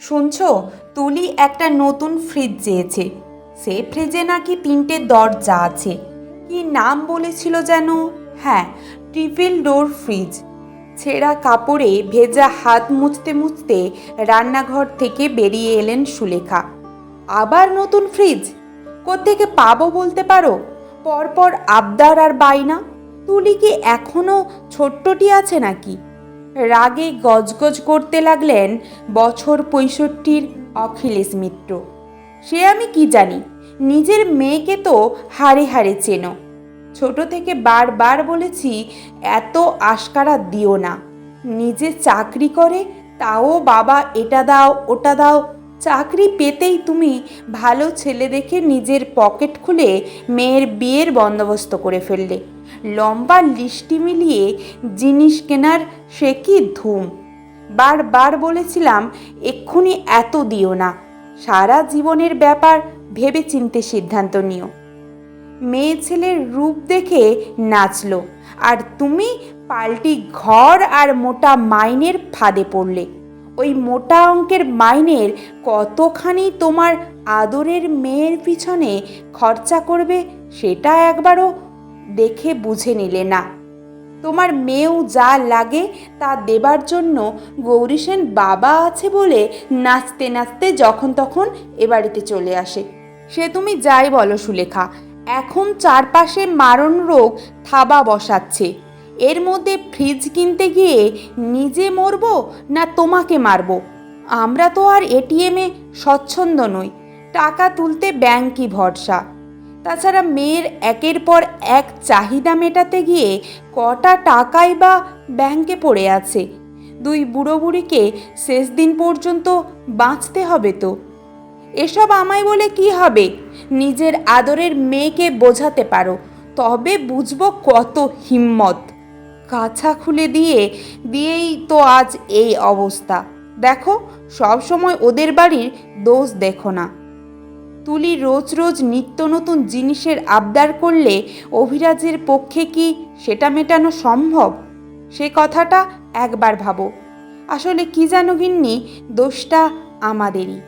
শুনছো? তুলি একটা নতুন ফ্রিজ চেয়েছে। সে ফ্রিজে নাকি তিনটে দরজা আছে। কি নাম বলেছিল যেন? হ্যাঁ ট্রিপল ডোর ফ্রিজ ছেঁড়া কাপড়ে ভেজা হাত মুছতে মুছতে রান্নাঘর থেকে বেরিয়ে এলেন সুলেখা। আবার নতুন ফ্রিজ কোত্থেকে পাবো বলতে পারো? পরপর আবদার আর বাইনা তুলি কি এখনও ছোট্টটি আছে নাকি? রাগে গজগজ করতে লাগলেন বছর পঁয়ষট্টির অখিলেশ মিত্র। সে আমি কি জানি? নিজের মেয়েকে তো হাড়ে হাড়ে চেনো। ছোট থেকে বারবার বলেছি, এত আশকারা দিও না। নিজে চাকরি করে, তাও বাবা এটা দাও, ওটা দাও। চাকরি পেতেই তুমি ভালো ছেলে দেখে নিজের পকেট খুলে মেয়ের বিয়ের বন্দোবস্ত করে ফেললে। লম্বা লিস্টি মিলিয়ে জিনিস কেনার সে কি ধুম? বারবার বলেছিলাম, এক্ষুনি এত দিও না। সারা জীবনের ব্যাপার ভেবে চিনতে সিদ্ধান্ত নিও। মেয়ে ছেলের রূপ দেখে নাচলো, আর তুমি পাল্টি ঘর আর মোটা মাইনের ফাঁদে পড়লে। ওই মোটা অঙ্কের মাইনের কতখানি তোমার আদরের মেয়ের পিছনে খরচা করবে সেটা একবারও দেখে বুঝে নিলে না। তোমার মেয়েও যা লাগে তা দেবার জন্য গৌরী সেন বাবা আছে বলে নাচতে নাচতে যখন তখন এ বাড়িতে চলে আসে। সে তুমি যাই বলো সুলেখা, এখন চারপাশে মারণ রোগ থাবা বসাচ্ছে। এর মধ্যে ফ্রিজ কিনতে গিয়ে নিজে মরবো না তোমাকে মারবো? আমরা তো আর এটিএমে স্বচ্ছন্দ নই। টাকা তুলতে ব্যাংকই ভরসা। তাছাড়া মেয়ের একের পর এক চাহিদা মেটাতে গিয়ে কটা টাকাই বা ব্যাংকে পড়ে আছে। দুই বুড়ো বুড়িকে শেষ দিন পর্যন্ত বাঁচতে হবে তো। এসব আমায় বলে কি হবে? নিজের আদরের মেয়েকে বোঝাতে পারো, তবে বুঝব কত হিম্মত। কাছা খুলে দিয়ে, দিয়েই তো আজ এই অবস্থা। দেখো সব সময় ওদের বাড়ির দোষ দেখো না। তুলি রোজ রোজ নিত্য নতুন জিনিসের আবদার করলে অভিরাজের পক্ষে কি সেটা মেটানো সম্ভব? সে কথাটা একবার ভাবো। আসলে কি জানো গিন্নি, দোষটা আমাদেরই।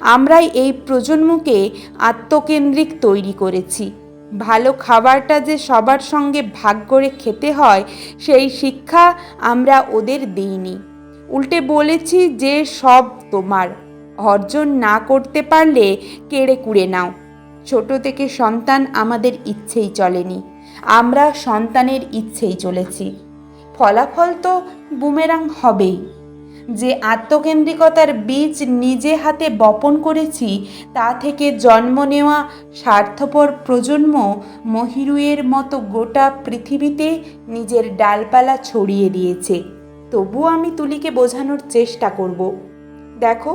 আমরাই এই প্রজন্মকে আত্মকেন্দ্রিক তৈরি করেছি। ভালো খাবারটা যে সবার সঙ্গে ভাগ করে খেতে হয়, সেই শিক্ষা আমরা ওদের দিইনি। উল্টে বলেছি যে সব তোমার। অর্জন না করতে পারলে কেড়ে কুড়ে নাও। ছোট থেকে সন্তান আমাদের ইচ্ছেই চলেনি। আমরা সন্তানের ইচ্ছেই চলেছি। ফলাফল তো বুমেরাং হবেই। যে আত্মকেন্দ্রিকতার বীজ নিজে হাতে বপন করেছি, তা থেকে জন্ম নেওয়া স্বার্থপর প্রজন্ম মহিরুয়ের মতো গোটা পৃথিবীতে নিজের ডালপালা ছড়িয়ে দিয়েছে। তবুও আমি তুলিকে বোঝানোর চেষ্টা করব। দেখো,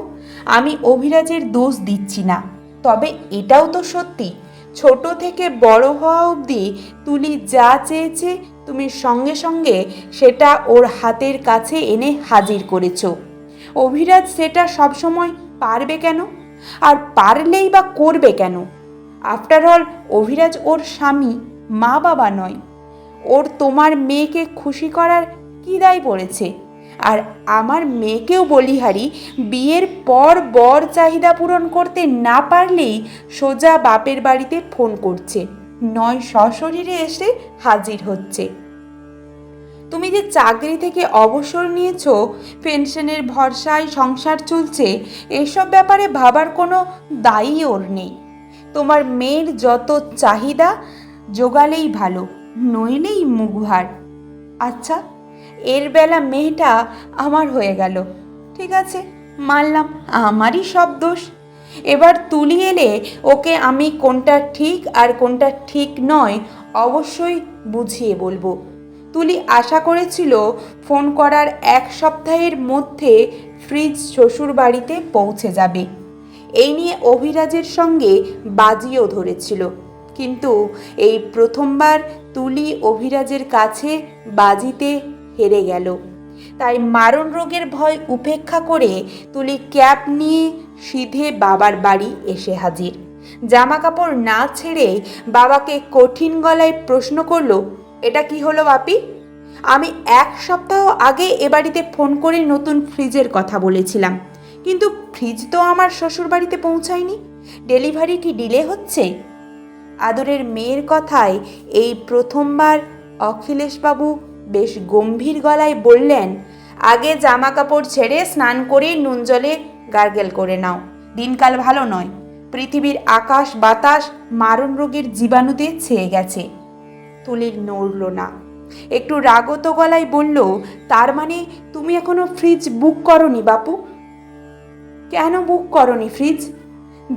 আমি অভিরাজের দোষ দিচ্ছি না। তবে এটাও তো সত্যি, ছোট থেকে বড় হওয়া অবধি তুলি যা চেয়েছে তুমি সঙ্গে সঙ্গে সেটা ওর হাতের কাছে এনে হাজির করেছ। অভিরাজ সেটা সবসময় পারবে কেন? আর পারলেই বা করবে কেন? আফটার অল অভিরাজ ওর স্বামী মা বাবা নয়। ওর তোমার মেয়েকে খুশি করার কী দায় পড়েছে? আর আমার মেয়েকেও বলিহারি বিয়ের পর বর চাহিদা পূরণ করতে না পারলেই সোজা বাপের বাড়িতে ফোন করছে। নয় সশরীরে এসে হাজির হচ্ছে। তুমি যে চাকরি থেকে অবসর নিয়েছো, পেনশনের ভরসায় সংসার চলছে, এসব ব্যাপারে ভাবার কোনো দায়ী ওর নেই। তোমার মেয়ের যত চাহিদা, জোগালেই ভালো, নইলেই মুখভার। আচ্ছা এর বেলা মেয়েটা আমার হয়ে গেল। ঠিক আছে, মানলাম, আমারই সব দোষ। এবার তুলি এলে ওকে আমি কোনটা ঠিক আর কোনটা ঠিক নয় অবশ্যই বুঝিয়ে বলব। তুলি আশা করেছিল ফোন করার এক সপ্তাহের মধ্যে ফ্রিজ শ্বশুর বাড়িতে পৌঁছে যাবে। এই নিয়ে অভিরাজের সঙ্গে বাজিও ধরেছিল। কিন্তু এই প্রথমবার তুলি অভিরাজের কাছে বাজিতে হেরে গেল। তাই মারণ রোগের ভয় উপেক্ষা করে তুলি ক্যাব নিয়ে সিধে বাবার বাড়ি এসে হাজির। জামা কাপড় না ছেড়ে বাবাকে কঠিন গলায় প্রশ্ন করল, এটা কি হলো বাপি? আমি এক সপ্তাহ আগে এ বাড়িতে ফোন করে নতুন ফ্রিজের কথা বলেছিলাম, কিন্তু ফ্রিজ তো আমার শ্বশুরবাড়িতে পৌঁছায়নি। ডেলিভারি কি ডিলে হচ্ছে? আদরের মেয়ের কথায় এই প্রথমবার অখিলেশবাবু বেশ গম্ভীর গলায় বললেন, আগে জামা কাপড় ছেড়ে স্নান করে নুন জলে গার্গেল করে নাও। দিনকাল ভালো নয়। পৃথিবীর আকাশ বাতাস মারণ রোগের জীবাণুতে ছেয়ে গেছে তুলির নড়ল না। একটু রাগত গলায় বলল, তার মানে তুমি এখনও ফ্রিজ বুক করনি বাপু? কেন বুক করনি ফ্রিজ?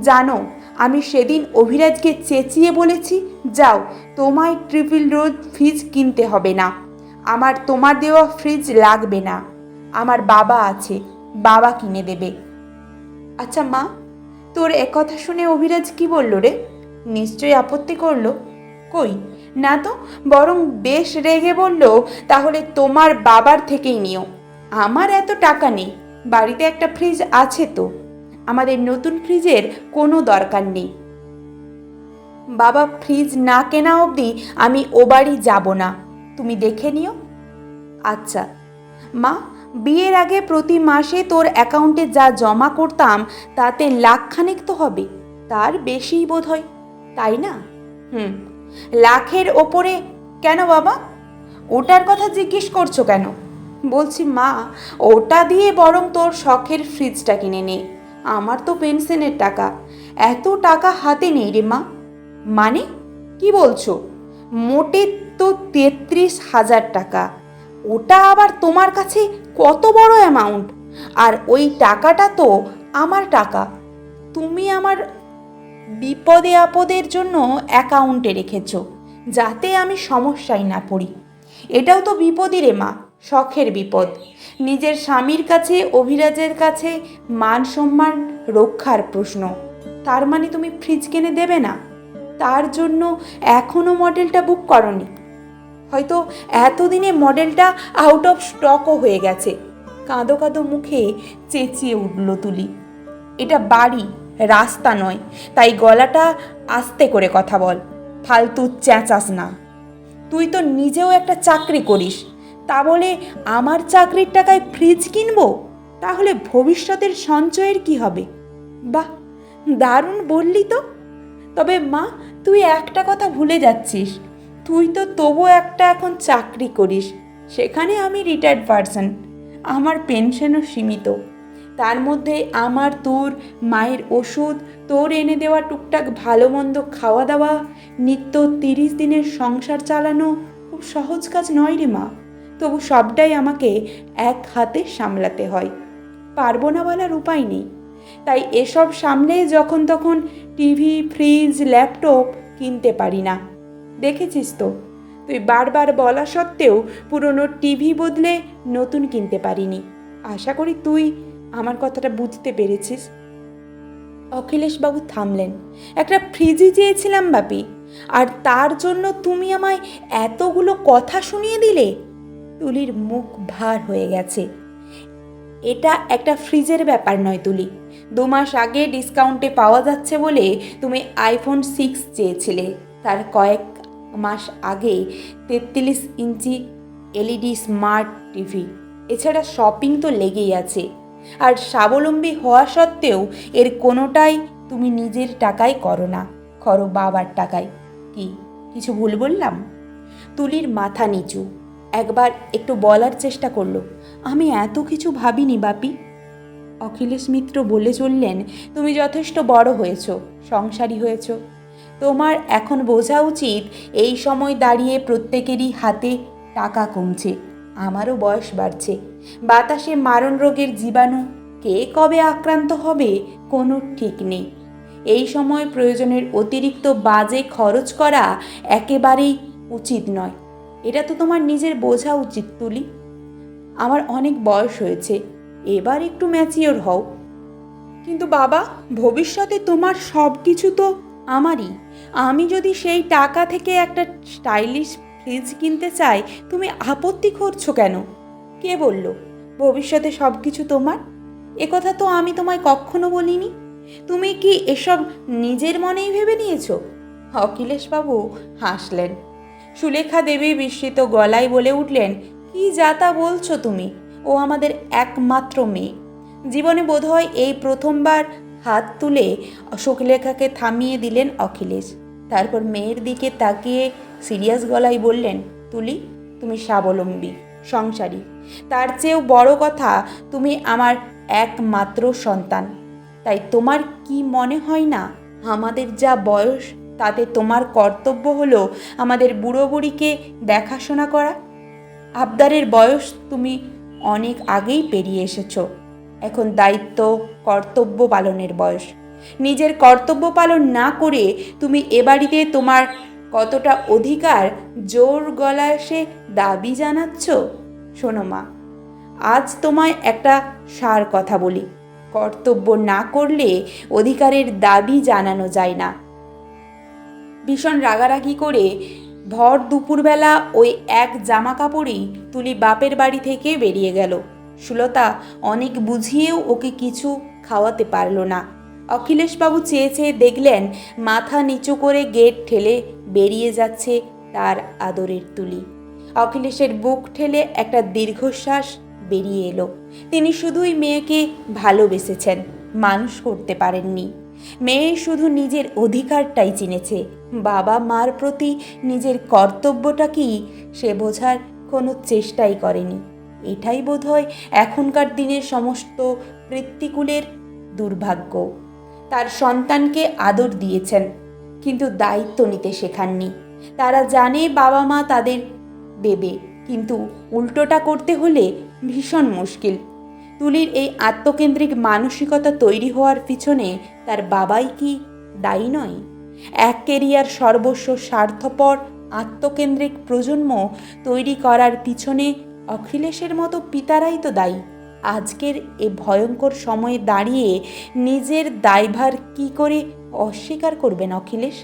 জানো, আমি সেদিন অভিরাজকে চেঁচিয়ে বলেছি, যাও, তোমায় ট্রিপল রোড ফ্রিজ কিনতে হবে না। আমার তোমার দেওয়া ফ্রিজ লাগবে না। আমার বাবা আছে, বাবা কিনে দেবে। আচ্ছা মা, তোর একথা শুনে অভিরাজ কি বলল রে? নিশ্চয়ই আপত্তি করল। কই? না তো, বরং বেশ রেগে বলল, তাহলে তোমার বাবার থেকেই নিও। আমার এত টাকা নেই, বাড়িতে একটা ফ্রিজ আছে তো। আমাদের নতুন ফ্রিজের কোনো দরকার নেই। বাবা ফ্রিজ না কেনা অবধি আমি ও বাড়ি যাব না। তুমি দেখে নিও। আচ্ছা মা, বিয়ের আগে প্রতি মাসে তোর অ্যাকাউন্টে যা জমা করতাম, তাতে লাখখানেক তো হবে। তার বেশিই বোধ হয় তাই না? হুম, লাখের ওপরে কেন বাবা? ওটার কথা জিজ্ঞেস করছ কেন? বলছি, মা, ওটা দিয়ে বরং তোর শখের ফ্রিজটা কিনে নে। আমার তো পেনশনের টাকা। এত টাকা হাতে নেই রে মা। মানে কি বলছো? মোটে তো তেত্রিশ হাজার টাকা। ওটা আবার তোমার কাছে কত বড় অ্যামাউন্ট আর ওই টাকাটা তো আমার টাকা। তুমি আমার বিপদে আপদের জন্য অ্যাকাউন্টে রেখেছ, যাতে আমি সমস্যায় না পড়ি। এটাও তো বিপদই রে মা, শখের বিপদ। নিজের স্বামীর কাছে, অভিরাজের কাছে মান সম্মান রক্ষার প্রশ্ন। তার মানে তুমি ফ্রিজ কিনে দেবে না? তার জন্য এখনও মডেলটা বুক করনি। হয়তো এতদিনে মডেলটা আউট অফ স্টকও হয়ে গেছে। কাঁদো কাঁদো মুখে চেঁচিয়ে উঠল তুলি। এটা বাড়ি, রাস্তা নয়, তাই গলাটা আস্তে করে কথা বল। ফালতু চেঁচাস না। তুই তো নিজেও একটা চাকরি করিস। তা বলে আমার চাকরির টাকায় ফ্রিজ কিনবো? তাহলে ভবিষ্যতের সঞ্চয়ের কি হবে? বাহ, দারুণ বললি তো। তবে মা, তুই একটা কথা ভুলে যাচ্ছিস। তুই তো তবু একটা এখন চাকরি করিস, সেখানে আমি রিটায়ার্ড পারসন আমার পেনশনও সীমিত। তার মধ্যে আমার, তোর মায়ের ওষুধ, তোর এনে দেওয়া টুকটাক ভালো মন্দ খাওয়া দাওয়া, নিত্য তিরিশ দিনের সংসার চালানো খুব সহজ কাজ নয় রে মা। তবু সবটাই আমাকে এক হাতে সামলাতে হয়। পারব না বলার উপায় নেই। তাই এসব সামলে যখন তখন টিভি ফ্রিজ ল্যাপটপ কিনতে পারি না। দেখেছিস তো? তুই বারবার বলা সত্ত্বেও পুরনো টিভি বদলে নতুন কিনতে পারিনি। আশা করি তুই আমার কথাটা বুঝতে পেরেছিস। অখিলেশবাবু থামলেন। একটা ফ্রিজই চেয়েছিলাম বাপি। আর তার জন্য তুমি আমায় এতগুলো কথা শুনিয়ে দিলে? তুলির মুখ ভার হয়ে গেছে। এটা একটা ফ্রিজের ব্যাপার নয় তুলি। দু মাস আগে ডিসকাউন্টে পাওয়া যাচ্ছে বলে তুমি আইফোন সিক্স চেয়েছিলে। তার কয়েক মাস আগে তেত্রিশ ইঞ্চি এলইডি স্মার্ট টিভি। এছাড়া শপিং তো লেগেই আছে। আর স্বাবলম্বী হওয়া সত্ত্বেও এর কোনোটাই তুমি নিজের টাকায় করো না, করো বাবার টাকায়। কি, কিছু ভুল বললাম? তুলির মাথা নিচু। একবার একটু বলার চেষ্টা করল। আমি এত কিছু ভাবিনি, বাপি। অখিলেশ মিত্র বলে চললেন, তুমি যথেষ্ট বড় হয়েছ, সংসারী হয়েছ। তোমার এখন বোঝা উচিত এই সময় দাঁড়িয়ে প্রত্যেকেরই হাতে টাকা কমছে, আমারও বয়স বাড়ছে। বাতাসে মারণ রোগের জীবাণু কে কবে আক্রান্ত হবে কোনো ঠিক নেই। এই সময় প্রয়োজনের অতিরিক্ত বাজে খরচ করা একেবারেই উচিত নয়। এটা তো তোমার নিজের বোঝা উচিত, তুলি। আমার অনেক বয়স হয়েছে, এবার একটু ম্যাচিওর হও। কিন্তু বাবা, ভবিষ্যতে তোমার সব কিছু তো আমারই। আমি যদি সেই টাকা থেকে একটা স্টাইলিশ ফ্রিজ কিনতে চাই, তুমি আপত্তি করছ কেন? কে বলল? ভবিষ্যতে সব কিছু তোমার একথা তো আমি তোমায় কখনো বলিনি। তুমি কি এসব নিজের মনেই ভেবে নিয়েছো? অখিলেশবাবু হাসলেন। সুলেখা দেবী বিস্মিত গলায় বলে উঠলেন, কি যাতা বলছো তুমি? ও আমাদের একমাত্র মেয়ে। জীবনে বোধহয় এই প্রথমবার হাত তুলে সুলেখাকে থামিয়ে দিলেন অখিলেশ। তারপর মেয়ের দিকে তাকিয়ে সিরিয়াস গলায় বললেন, তুলি, তুমি স্বাবলম্বী, সংসারী। তার চেয়েও বড় কথা, তুমি আমার একমাত্র সন্তান। তাই তোমার কি মনে হয় না, আমাদের যা বয়স, তাতে তোমার কর্তব্য হলো আমাদের বুড়ো বুড়িকে দেখাশোনা করা? আবদারের বয়স তুমি অনেক আগেই পেরিয়ে এসেছ। এখন দায়িত্ব, কর্তব্য পালনের বয়স। নিজের কর্তব্য পালন না করে তুমি এ বাড়িতে তোমার কতটা অধিকার, জোর গলায় সে দাবি জানাচ্ছ? শোনো মা, আজ তোমায় একটা সার কথা বলি। কর্তব্য না করলে অধিকারের দাবি জানানো যায় না। ভীষণ রাগারাগি করে ভর দুপুরবেলা ওই এক জামা কাপড়েই তুলি বাপের বাড়ি থেকে বেরিয়ে গেল। সুলতা অনেক বুঝিয়েও ওকে কিছু খাওয়াতে পারল না। অখিলেশবাবু চেয়ে চেয়ে দেখলেন, মাথা নিচু করে গেট ঠেলে বেরিয়ে যাচ্ছে তার আদরের তুলি। অখিলেশের বুক ঠেলে একটা দীর্ঘশ্বাস বেরিয়ে এলো। তিনি শুধুই মেয়েকে ভালোবেসেছেন, মানুষ করতে পারেননি। মেয়ে শুধু নিজের অধিকারটাই চিনেছে। বাবা মার প্রতি নিজের কর্তব্যটা কি সে বোঝার কোনো চেষ্টাই করেনি। এটাই বোধহয় এখনকার দিনের সমস্ত পৃত্তিকুলের দুর্ভাগ্য। তার সন্তানকে আদর দিয়েছেন, কিন্তু দায়িত্ব নিতে শেখাননি। তারা জানে বাবা মা তাদের দেবে, কিন্তু উল্টোটা করতে হলে ভীষণ মুশকিল। তুলির এই আত্মকেন্দ্রিক মানসিকতা তৈরি হওয়ার পিছনে তার বাবাই কি দায়ী নয়? এক কেরিয়ার সর্বস্ব স্বার্থপর আত্মকেন্দ্রিক প্রজন্ম তৈরি করার পিছনে অখিলেশের মতো পিতারাই তো দায়ী। আজকের এ ভয়ঙ্কর সময়ে দাঁড়িয়ে নিজের দায়ভার কি করে অস্বীকার করবেন অখিলেশ?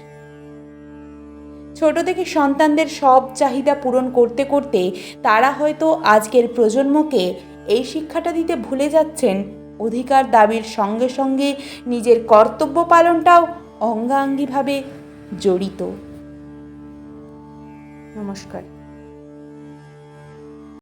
ছোট থেকে সন্তানদের সব চাহিদা পূরণ করতে করতে তারা হয়তো আজকের প্রজন্মকে এই শিক্ষাটা দিতে ভুলে যাচ্ছেন। অধিকার দাবির সঙ্গে সঙ্গে নিজের কর্তব্য পালনটাও অঙ্গাঙ্গিভাবে জড়িত। নমস্কার।